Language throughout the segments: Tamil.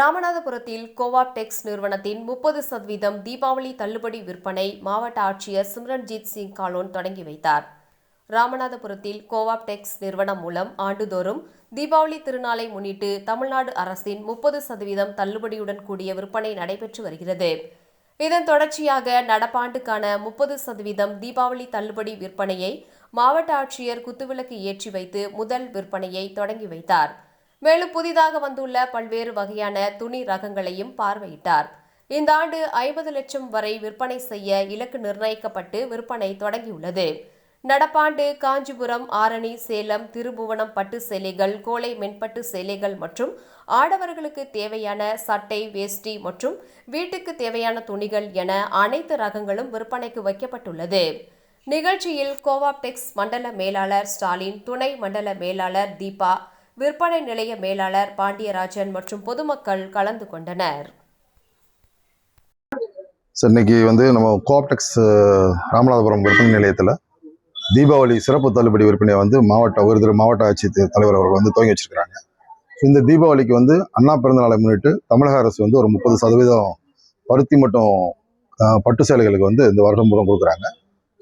ராமநாதபுரத்தில் கோவாப்டெக்ஸ் நிறுவனத்தின் முப்பது சதவீதம் தீபாவளி தள்ளுபடி விற்பனை மாவட்ட ஆட்சியர் சிம்ரன்ஜித் சிங் காலோன் தொடங்கி வைத்தார். ராமநாதபுரத்தில் கோவாப்டெக்ஸ் நிறுவனம் மூலம் ஆண்டுதோறும் தீபாவளி திருநாளை முன்னிட்டு தமிழ்நாடு அரசின் முப்பது சதவீதம் தள்ளுபடியுடன் கூடிய விற்பனை நடைபெற்று வருகிறது. இதன் தொடர்ச்சியாக நடப்பாண்டுக்கான முப்பது சதவீதம் தீபாவளி தள்ளுபடி விற்பனையை மாவட்ட ஆட்சியர் குத்துவிளக்கு ஏற்றி வைத்து முதல் விற்பனையை தொடங்கி வைத்தார். மேலும் புதிதாக வந்துள்ள பல்வேறு வகையான துணி ரகங்களையும் பார்வையிட்டார். இந்த ஆண்டு ஐம்பது லட்சம் வரை விற்பனை செய்ய இலக்கு நிர்ணயிக்கப்பட்டு விற்பனை தொடங்கியுள்ளது. நடப்பாண்டு காஞ்சிபுரம் ஆரணி சேலம் திருபுவனம் பட்டு சேலைகள் கோலை மென்பட்டு சேலைகள் மற்றும் ஆடவர்களுக்கு தேவையான சட்டை வேஷ்டி மற்றும் வீட்டுக்கு தேவையான துணிகள் என அனைத்து ரகங்களும் விற்பனைக்கு வைக்கப்பட்டுள்ளது. நிகழ்ச்சியில் கோவாப்டெக்ஸ் மண்டல மேலாளர் ஸ்டாலின் துணை மண்டல மேலாளர் தீபா விற்பனை நிலைய மேலாளர் பாண்டியராஜன் மற்றும் பொதுமக்கள் கலந்து கொண்டனர். இன்னைக்கு வந்து நம்ம கோஆப்டெக்ஸ் ராமநாதபுரம் விற்பனை நிலையத்தில் தீபாவளி சிறப்பு தள்ளுபடி விற்பனையை வந்து மாவட்ட ஒரு திரு மாவட்ட ஆட்சி தலைவர் அவர்கள் வந்து துவங்கி வச்சிருக்கிறாங்க. ஸோ இந்த தீபாவளிக்கு வந்து அண்ணா பிறந்த நாளை முன்னிட்டு தமிழக அரசு வந்து ஒரு முப்பது சதவீதம் பருத்தி மற்றும் பட்டு சேலைகளுக்கு வந்து இந்த வருடம் மூலம் கொடுக்குறாங்க.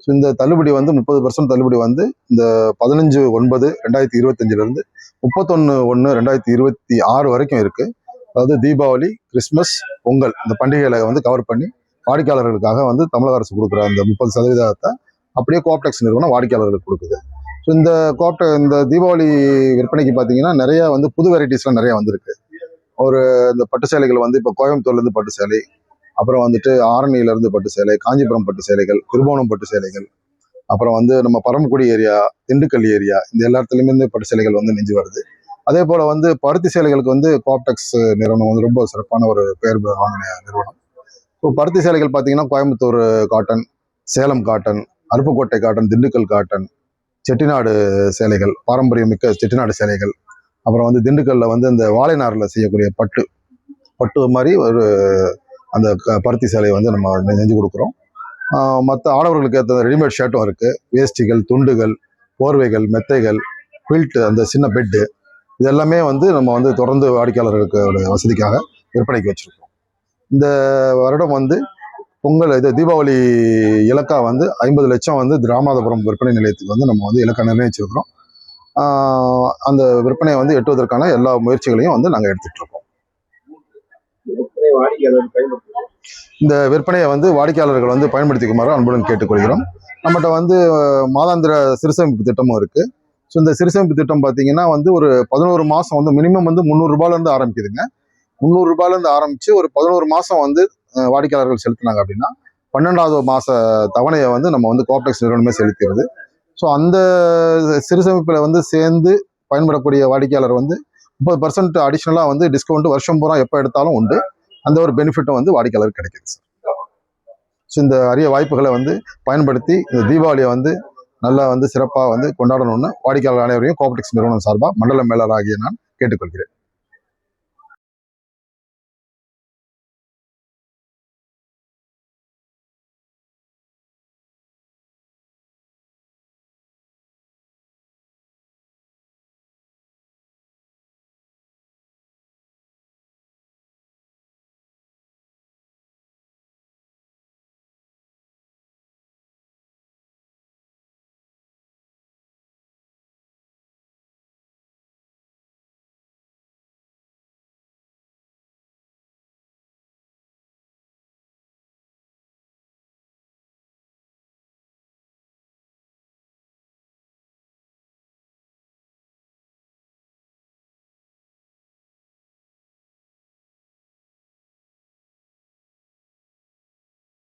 ஸோ இந்த தள்ளுபடி வந்து முப்பது பர்சன்ட் தள்ளுபடி வந்து இந்த பதினஞ்சு ஒன்பது ரெண்டாயிரத்தி இருபத்தஞ்சிலிருந்து முப்பத்தொன்று ஒன்று ரெண்டாயிரத்தி இருபத்தி ஆறு வரைக்கும் இருக்குது அதாவது தீபாவளி கிறிஸ்மஸ் பொங்கல் இந்த பண்டிகைகளை வந்து கவர் பண்ணி வாடிக்கையாளர்களுக்காக வந்து தமிழக அரசு கொடுக்குற அந்த முப்பது சதவீதத்தை அப்படியே கோஆப்டெக்ஸ் நிறுவனம் வாடிக்கையாளர்களுக்கு கொடுக்குது. ஸோ இந்த கோஆப்ட இந்த தீபாவளி விற்பனைக்கு பார்த்தீங்கன்னா நிறையா வந்து புது வெரைட்டிஸ்லாம் நிறைய வந்திருக்கு. ஒரு இந்த பட்டு சேலைகள் வந்து இப்போ கோயம்புத்தூர்லேருந்து பட்டு சேலை அப்புறம் வந்துட்டு ஆரணியிலேருந்து பட்டு சேலை காஞ்சிபுரம் பட்டு சேலைகள் திருவோணம் பட்டு சேலைகள் அப்புறம் வந்து நம்ம பரமக்குடி ஏரியா திண்டுக்கல் ஏரியா இந்த எல்லா இடத்துலையுமே இருந்து பட்டு சேலைகள் வந்து நெஞ்சு வருது. அதே போல் வந்து பருத்தி சேலைகளுக்கு வந்து பாப்டெக்ஸ் நிறுவனம் வந்து ரொம்ப சிறப்பான ஒரு பெயர் வாங்கின நிறுவனம். இப்போ பருத்தி சேலைகள் பார்த்தீங்கன்னா Coimbatore cotton Salem cotton Aruppukottai cotton Dindigul cotton Chettinad சேலைகள் பாரம்பரியமிக்க செட்டிநாடு சேலைகள் அப்புறம் வந்து திண்டுக்கல்ல வந்து இந்த வாழைநாரில் செய்யக்கூடிய பட்டு பட்டு மாதிரி ஒரு அந்த க- பருத்தி சேலையை வந்து நம்ம செஞ்சு நெஞ்சு கொடுக்குறோம். மற்ற ஆடவர்களுக்கு ஏற்ற ரெடிமேட் ஷர்ட்டும் இருக்குது வேஸ்டிகள் துண்டுகள் போர்வைகள் மெத்தைகள் குயில்ட் அந்த சின்ன பெட்டு இது எல்லாமே வந்து நம்ம வந்து தொடர்ந்து வாடிக்கையாளர்களுக்கு வசதிக்காக விற்பனைக்கு வச்சுருக்கோம். இந்த வருடம் வந்து பொங்கல் இது தீபாவளி இலக்கா வந்து ஐம்பது லட்சம் வந்து ராமநாதபுரம் விற்பனை நிலையத்துக்கு வந்து நம்ம வந்து இலக்கா நிர்ணயிச்சிருக்கிறோம். அந்த விற்பனையை வந்து எட்டுவதற்கான எல்லா முயற்சிகளையும் வந்து நாங்கள் எடுத்துட்டு இருக்கோம். விற்பனையை வாடிக்கையாளர்கள் பயன்படுத்தும் இந்த விற்பனையை வந்து வாடிக்கையாளர்கள் வந்து பயன்படுத்திக்குமாறு அன்புடன் கேட்டுக்கொள்கிறோம். நம்மகிட்ட வந்து மாதாந்திர சிறுசேமிப்பு திட்டமும் இருக்கு. ஸோ இந்த சிறுசேமிப்பு திட்டம் பார்த்தீங்கன்னா வந்து ஒரு பதினோரு மாதம் வந்து மினிமம் வந்து முந்நூறு ரூபாயிலேருந்து ஆரம்பிக்குதுங்க. முந்நூறு ரூபாயிலேருந்து ஆரம்பித்து ஒரு பதினோரு மாதம் வந்து வாடிக்கையாளர்கள் செலுத்தினாங்க அப்படின்னா பன்னெண்டாவது மாத தவணையை வந்து நம்ம வந்து கோப்டெக்ஸ் நிறுவனமே செலுத்துகிறது ஸோ அந்த சிறுசேமிப்பில் வந்து சேர்ந்து பயன்படக்கூடிய வாடிக்கையாளர் வந்து முப்பது பர்சன்ட் அடிஷ்னலாக வந்து டிஸ்கவுண்ட் வருஷம் பூரா எப்போ எடுத்தாலும் உண்டு. அந்த ஒரு பெனிஃபிட்டும் வந்து வாடிக்கையாளருக்கு கிடைக்குது சார் ஸோ இந்த அரிய வாய்ப்புகளை வந்து பயன்படுத்தி இந்த தீபாவளியை வந்து நல்லா வந்து சிறப்பாக வந்து கொண்டாடணும்னு வாடிக்கையாளர் அனைவரையும் கோஆப்டெக்ஸ் நிறுவனம் சார்பாக மண்டல மேலர் ஆகிய நான் கேட்டுக்கொள்கிறேன்.